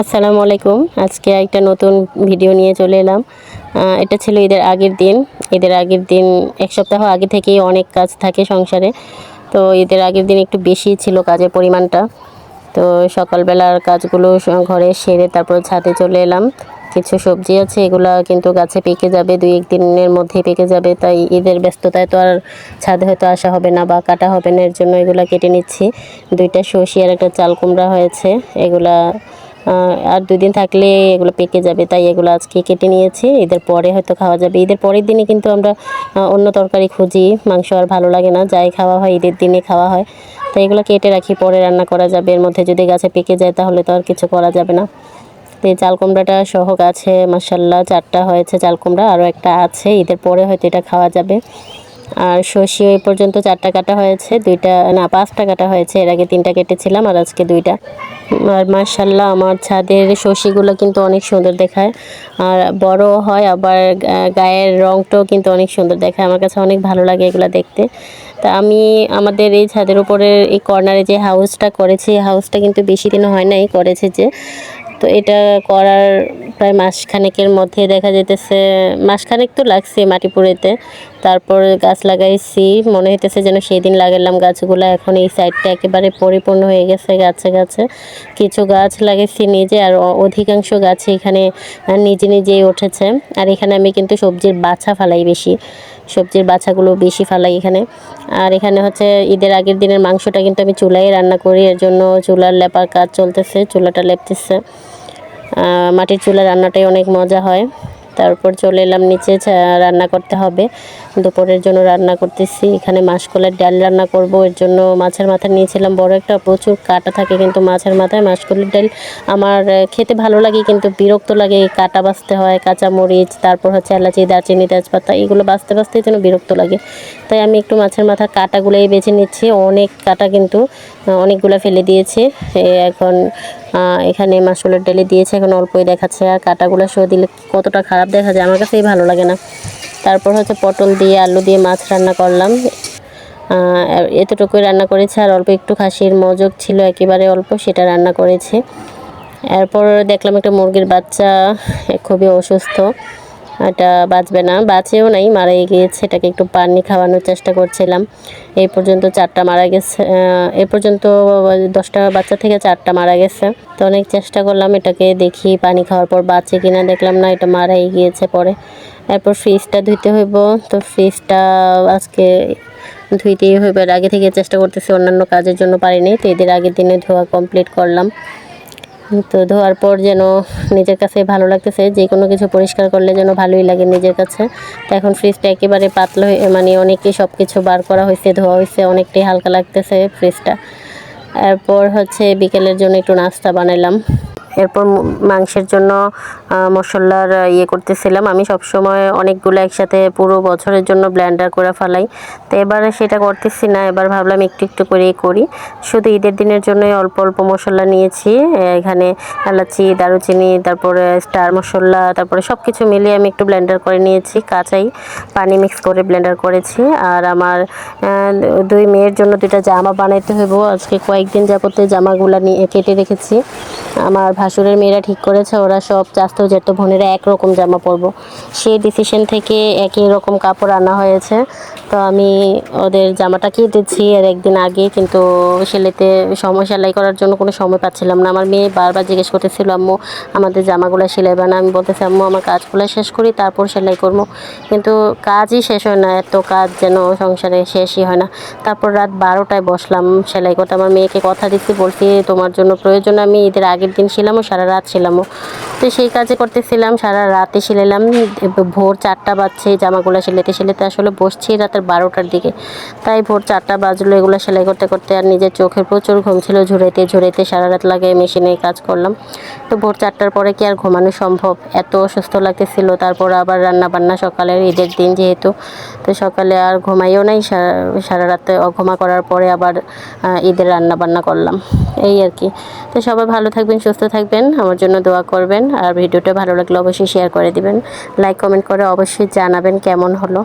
আসসালামু আলাইকুম। আজকে একটা নতুন ভিডিও নিয়ে চলে এলাম। এটা ছিল ঈদের আগের দিন। ঈদের আগের দিন এক সপ্তাহ আগে থেকেই অনেক কাজ থাকে সংসারে। তো ঈদের আগের দিন একটু বেশি ছিল কাজের পরিমাণটা। তো সকালবেলার কাজগুলো ঘরে সেরে তারপর ছাদে চলে এলাম। কিছু সবজি আছে, এগুলা কিন্তু গাছে পেকে যাবে, দুই এক দিনের মধ্যেই পেকে যাবে। তাই ঈদের ব্যস্ততায় তো আর ছাদে হয়তো আসা হবে না বা কাটা হবে না, এর জন্য এগুলা কেটে নিচ্ছি। দুইটা সর্ষে আর একটা চাল কুমড়া হয়েছে। এগুলা আর দুই দিন থাকলে এগুলো পেকে যাবে, তাই এগুলো আজকে কেটে নিয়েছি। ঈদের পরে হয়তো খাওয়া যাবে। ঈদের পরের দিনে কিন্তু আমরা অন্য তরকারি খুঁজি। মাংস আর ভালো লাগে না, যাই খাওয়া হয়, ঈদের দিনে খাওয়া হয়। তাই এগুলো কেটে রাখি, পরে রান্না করা যাবে। এর মধ্যে যদি গাছে পেকে যায়, তাহলে তো আর কিছু করা যাবে না। তো এই চাল কুমড়াটা সহ গাছে মাসাল্লাহ চারটা হয়েছে চাল কুমড়া আরও একটা আছে। ঈদের পরে হয়তো এটা খাওয়া যাবে। আর সর্ষে এই পর্যন্ত চারটা কাটা হয়েছে, দুইটা, না, পাঁচটা কাটা হয়েছে। এর আগে তিনটা কেটেছিলাম আর আজকে দুইটা। আর মার্শাল্লাহ আমার ছাদের সর্ষেগুলো কিন্তু অনেক সুন্দর দেখায়। আর বড় হয়, আবার গায়ের রংটাও কিন্তু অনেক সুন্দর দেখায়। আমার কাছে অনেক ভালো লাগে এগুলো দেখতে। তা আমি, আমাদের এই ছাদের উপরের এই কর্নারে যে হাউসটা করেছি হাউসটা কিন্তু বেশি দিন হয় নাই, করেছে যে তো এটা করার প্রায় মাসখানেকের মধ্যে দেখা যেতেছে মাসখানেক তো লাগছে মাটি পুড়েতে তারপর গাছ লাগাইছি, মনে হইতেছে যেন সেই দিন লাগালাম গাছগুলো। এখন এই সাইডটা একেবারে পরিপূর্ণ হয়ে গেছে গাছে গাছে। কিছু গাছ লাগাইছি নিজে আর অধিকাংশ গাছ এখানে নিজে নিজেই উঠেছে। আর এখানে আমি কিন্তু সবজির বাছা ফালাই বেশি। সবজির বাছাগুলো বেশি ফালাই এখানে। আর এখানে হচ্ছে ঈদের আগের দিনের মাংসটা কিন্তু আমি চুলায় রান্না করি, এর জন্য চুলার লেপার কাজ চলতেছে, চুলাটা লেপতেছে। মাটির চুলা রান্নাটাই অনেক মজা হয়। তারপর চলে এলাম নিচে রান্না করতে হবে। দুপুরের জন্য রান্না করতেছি। এখানে মাসকলার ডাল রান্না করব। এর জন্য মাছের মাথা নিয়েছিলাম। বড় একটা প্রচুর কাটা থাকে কিন্তু মাছের মাথায় মাসকলার ডাল আমার খেতে ভালো লাগে কিন্তু বিরক্ত লাগে। কাটা বাছতে হয় কাঁচা মরিচ তারপর হচ্ছে এলাচি, দারচিনি, তেজপাতা এগুলো বাছতে বাছতে যেন বিরক্ত লাগে। তাই আমি একটু মাছের মাথার কাটাগুলোই বেছে নিচ্ছি। অনেক কাটা কিন্তু, অনেকগুলো ফেলে দিয়েছে। এখন এখানে মাসুলের ডেলি দিয়েছে, এখন অল্পই দেখাচ্ছে। আর কাটাগুলো সহ দিলে কতটা খারাপ দেখা যায়, আমার কাছেই ভালো লাগে না। তারপর হচ্ছে পটল দিয়ে আলু দিয়ে মাছ রান্না করলাম। এতটুকুই রান্না করেছে, আর অল্প একটু খাসির মজক ছিল, একেবারে অল্প সেটা রান্না করেছে। এরপর দেখলাম একটা মুরগির বাচ্চা খুবই অসুস্থ। এটা বাঁচবে না, বাঁচেও নাই মারাই গিয়েছে, এটাকে একটু পানি খাওয়ানোর চেষ্টা করছিলাম। এই পর্যন্ত চারটা মারা গেছে এই পর্যন্ত দশটা বাচ্চা থেকে চারটা মারা গেছে। তো অনেক চেষ্টা করলাম এটাকে দেখি পানি খাওয়ার পর বাঁচে কিনা, দেখলাম না, এটা মারাই গিয়েছে পরে। এরপর ফ্রিজটা ধুইতে হইব, তো ফ্রিজটা আজকে ধুইতেই হইবে। আগে থেকে চেষ্টা করতেছি, অন্যান্য কাজের জন্য পারিনি, তো এদের আগের দিনে ধোয়া কমপ্লিট করলাম। তো ধোয়ার পর যেন নিজের কাছে ভালো লাগতেছে, যে কোনো কিছু পরিষ্কার করলে যেন ভালোই লাগে নিজের কাছে। তো এখন ফ্রিজটা একেবারে পাতলা হয়ে মানে অনেকই সব কিছু বার করা হয়েছে, ধোয়া হয়েছে, অনেকটাই হালকা লাগতেছে ফ্রিজটা এরপর হচ্ছে বিকেলের জন্য একটু নাস্তা বানাইলাম। এরপর মাংসের জন্য মশলার ইয়ে করতেছিলাম। আমি সবসময় অনেকগুলো একসাথে পুরো বছরের জন্য ব্ল্যান্ডার করে ফেলাই। তো এবারে সেটা করতেছি না, এবার ভাবলাম একটু একটু করেই করি। শুধু ঈদের দিনের জন্যই অল্প অল্প মশলা নিয়েছি। এখানে এলাচি, দারুচিনি, তারপরে স্টার মশলা, তারপরে সব কিছু মিলিয়ে আমি একটু ব্লেন্ডার করে নিয়েছি। কাঁচাই পানি মিক্স করে ব্লেন্ডার করেছি। আর আমার দুই মেয়ের জন্য দুইটা জামা বানাইতে হইব। আজকে কয়েকদিন যাবতে জামাগুলো নিয়ে কেটে রেখেছি। আমার ভাসুরের মেয়েরা ঠিক করেছে, ওরা সব চাস্ত যেত বোনেরা একরকম জামা পরবো। সেই ডিসিশন থেকে একই রকম কাপড় আনা হয়েছে। তো আমি ওদের জামাটা কিনে দিচ্ছি আর একদিন আগে কিন্তু সেলেতে সময় সেলাই করার জন্য কোনো সময় পাচ্ছিলাম না। আমার মেয়ে বারবার জিজ্ঞেস করতেছিল, আম্মু, আমাদের জামাগুলো সেলাই বানা। আমি বলতেছি, আম্মু, আমার কাজগুলো শেষ করি, তারপর সেলাই করব। কিন্তু কাজই শেষ হয় না, এত কাজ যেন সংসারে শেষই হয় না। তারপর রাত বারোটায় বসলাম সেলাই করতে। আমার মেয়েকে কথা দিচ্ছি, বলছি, তোমার জন্য প্রয়োজন, আমি ঈদের আগের দিন ছিলামও, সারা রাত ছিলামও। তো সেই কাজে করতেছিলাম, সারা রাতে সিলাইলাম ভোর চারটা বাজছে, জামাগুলো সেলাইতে সেলাইতে আসলে বসছি রাতের বারোটার দিকে। তাই ভোর চারটা বাজলো এগুলো সেলাই করতে করতে আর নিজের চোখের প্রচুর ঘুম ছিল, ঝুড়াইতে ঝুড়াইতে সারা রাত লাগে মেশিনে কাজ করলাম। তো ভোর চারটার পরে কি আর ঘুমানো সম্ভব? এত অসুস্থ লাগতেছিল, তারপর আবার রান্না বান্না সকালের ঈদের দিন যেহেতু, তো সকালে আর ঘুমাইও নাই সারা রাতে অঘুমা করার পরে আবার ঈদের রান্না বান্না করলাম। এই আর কি। তো সবাই ভালো থাকবেন, সুস্থ থাকবেন, আমার জন্য দোয়া করবেন। আর ভিডিওটা ভালো লাগলে অবশ্যই শেয়ার করে দিবেন। লাইক কমেন্ট করে অবশ্যই জানাবেন কেমন হলো।